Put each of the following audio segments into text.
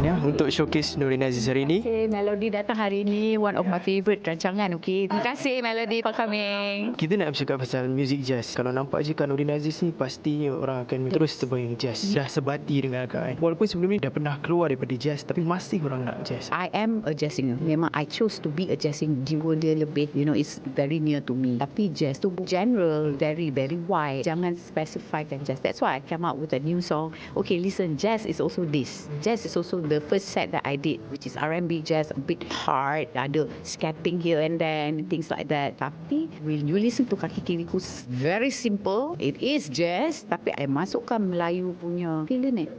untuk showcase Nurin Aziz hari ini. Okay, Melody datang hari ini one of my favourite rancangan. Okay, terima kasih Melody for coming. Kita nak bercakap pasal music jazz. Kalau nampak je kan Nurin Aziz ni pasti orang akan terus terbayang jazz. Dah sebati dengan akak kan. Walaupun sebelum ni dah pernah keluar daripada jazz tapi masih orang nak jazz. I am a jazz singer. Memang I chose to be a jazz singer. Jiwa dia lebih, you know, it's very near to me. Tapi jazz tu general, very, very wide. Jangan specifykan jazz. That's why I came up with a new song. Okay, listen, jazz is also this. Jazz is also the first set that I did, which is R&B jazz, a bit hard. Ada scatting here and then, things like that. Tapi, when you listen to Kaki Kiriku, very simple. It is jazz, tapi I masukkan Melayu punya feel in it.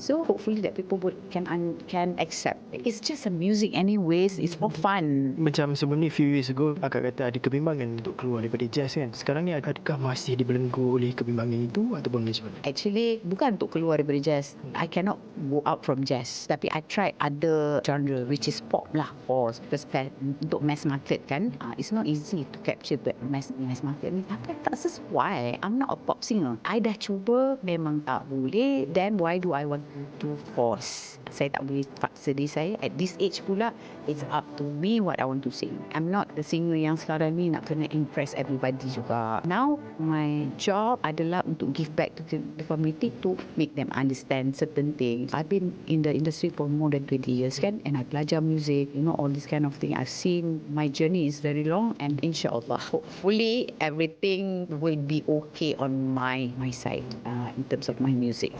So, hopefully that people would can un, can accept. It's just a music anyways. It's for fun. Macam sebelum ni few years ago akak kata ada kebimbangan untuk keluar daripada jazz kan. Sekarang ni adakah masih dibelenggu oleh kebimbangan itu ataupun macam mana? Actually, bukan untuk keluar daripada jazz. I cannot go out from jazz. Tapi I tried other genre which is pop lah. Or spe- untuk mass market kan. Uh, it's not easy to capture that mass mass market ni. Tapi tak sesuai. I'm not a pop singer. I dah cuba memang tak boleh. Then why do I want to force? Saya tak boleh paksa diri saya. At this age pula, it's up to me what I want to sing. I'm not the singer yang sekarang ni nak kena impress everybody juga. Now, my job adalah untuk give back to the community to make them understand certain things. I've been in the industry for more than 20 years kan and I belajar music, you know, all this kind of thing. I've seen my journey is very long and insyaAllah, hopefully everything will be okay on my my side uh, in terms of my music.